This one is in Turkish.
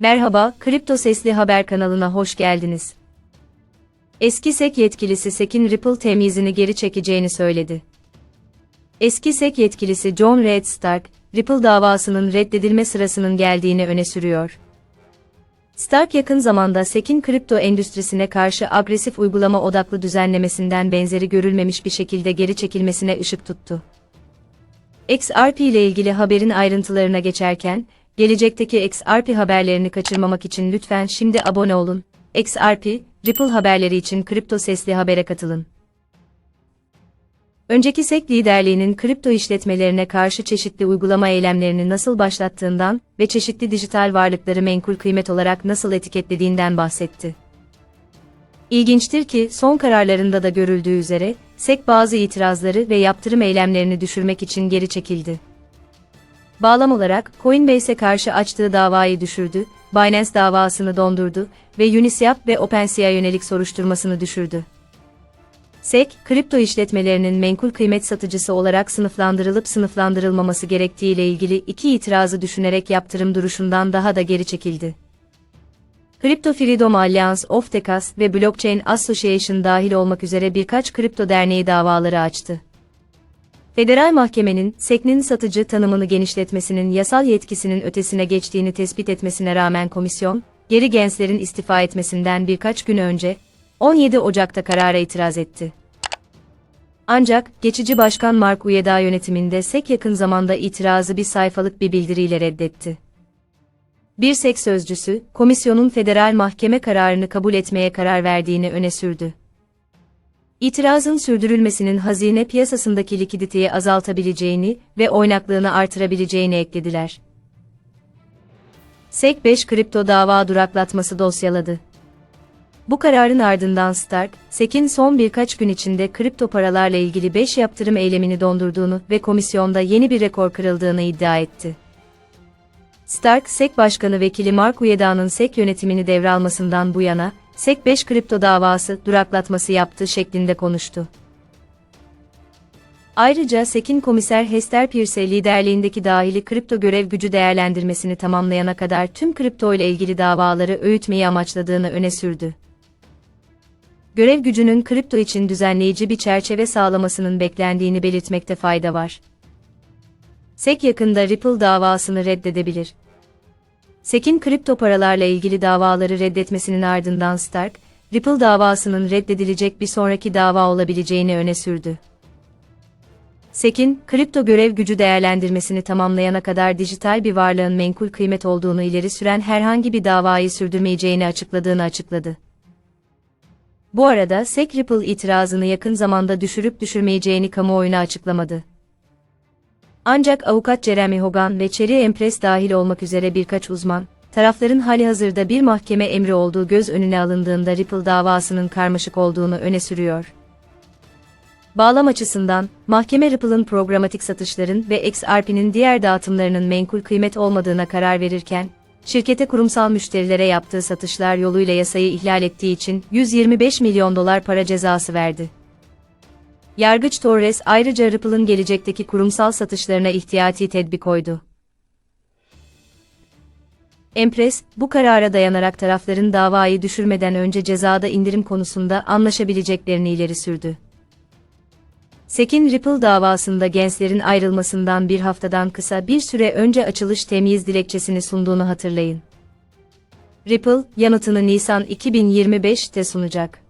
Merhaba, Kripto Sesli Haber kanalına hoş geldiniz. Eski SEC yetkilisi SEC'in Ripple temyizini geri çekeceğini söyledi. Eski SEC yetkilisi John Red Stark, Ripple davasının reddedilme sırasının geldiğini öne sürüyor. Stark yakın zamanda SEC'in kripto endüstrisine karşı agresif uygulama odaklı düzenlemesinden benzeri görülmemiş bir şekilde geri çekilmesine ışık tuttu. XRP ile ilgili haberin ayrıntılarına geçerken, gelecekteki XRP haberlerini kaçırmamak için lütfen şimdi abone olun. XRP, Ripple haberleri için kripto sesli habere katılın. Önceki SEC liderliğinin kripto işletmelerine karşı çeşitli uygulama eylemlerini nasıl başlattığından ve çeşitli dijital varlıkları menkul kıymet olarak nasıl etiketlediğinden bahsetti. İlginçtir ki son kararlarında da görüldüğü üzere SEC bazı itirazları ve yaptırım eylemlerini düşürmek için geri çekildi. Bağlam olarak Coinbase'e karşı açtığı davayı düşürdü, Binance davasını dondurdu ve Uniswap ve OpenSea yönelik soruşturmasını düşürdü. SEC, kripto işletmelerinin menkul kıymet satıcısı olarak sınıflandırılıp sınıflandırılmaması gerektiği ile ilgili iki itirazı düşünerek yaptırım duruşundan daha da geri çekildi. Crypto Freedom Alliance of Texas ve Blockchain Association dahil olmak üzere birkaç kripto derneği davaları açtı. Federal Mahkemenin, SEC'nin satıcı tanımını genişletmesinin yasal yetkisinin ötesine geçtiğini tespit etmesine rağmen komisyon, geri Gensler'in istifa etmesinden birkaç gün önce, 17 Ocak'ta karara itiraz etti. Ancak, geçici başkan Mark Uyeda yönetiminde SEC yakın zamanda itirazı bir sayfalık bir bildiriyle reddetti. Bir SEC sözcüsü, komisyonun federal mahkeme kararını kabul etmeye karar verdiğini öne sürdü. İtirazın sürdürülmesinin hazine piyasasındaki likiditeyi azaltabileceğini ve oynaklığını artırabileceğini eklediler. SEC 5 kripto dava duraklatması dosyaladı. Bu kararın ardından Stark, SEC'in son birkaç gün içinde kripto paralarla ilgili 5 yaptırım eylemini dondurduğunu ve komisyonda yeni bir rekor kırıldığını iddia etti. Stark, SEC Başkanı Vekili Mark Uyeda'nın SEC yönetimini devralmasından bu yana, SEC 5 kripto davası duraklatması yaptı şeklinde konuştu. Ayrıca SEC'in komiser Hester Peirce liderliğindeki dahili kripto görev gücü değerlendirmesini tamamlayana kadar tüm kripto ile ilgili davaları öğütmeyi amaçladığını öne sürdü. Görev gücünün kripto için düzenleyici bir çerçeve sağlamasının beklendiğini belirtmekte fayda var. SEC yakında Ripple davasını reddedebilir. SEC'in kripto paralarla ilgili davaları reddetmesinin ardından Stark, Ripple davasının reddedilecek bir sonraki dava olabileceğini öne sürdü. SEC'in, kripto görev gücü değerlendirmesini tamamlayana kadar dijital bir varlığın menkul kıymet olduğunu ileri süren herhangi bir davayı sürdürmeyeceğini açıkladığını açıkladı. Bu arada SEC Ripple itirazını yakın zamanda düşürüp düşürmeyeceğini kamuoyuna açıklamadı. Ancak avukat Jeremy Hogan ve Cherry Empress dahil olmak üzere birkaç uzman, tarafların hali hazırda bir mahkeme emri olduğu göz önüne alındığında Ripple davasının karmaşık olduğunu öne sürüyor. Bağlam açısından, mahkeme Ripple'ın programatik satışların ve XRP'nin diğer dağıtımlarının menkul kıymet olmadığına karar verirken, şirkete kurumsal müşterilere yaptığı satışlar yoluyla yasayı ihlal ettiği için 125 milyon dolar para cezası verdi. Yargıç Torres ayrıca Ripple'ın gelecekteki kurumsal satışlarına ihtiyati tedbir koydu. Empress, bu karara dayanarak tarafların davayı düşürmeden önce cezada indirim konusunda anlaşabileceklerini ileri sürdü. SEC'in Ripple davasında gençlerin ayrılmasından bir haftadan kısa bir süre önce açılış temyiz dilekçesini sunduğunu hatırlayın. Ripple, yanıtını Nisan 2025'te sunacak.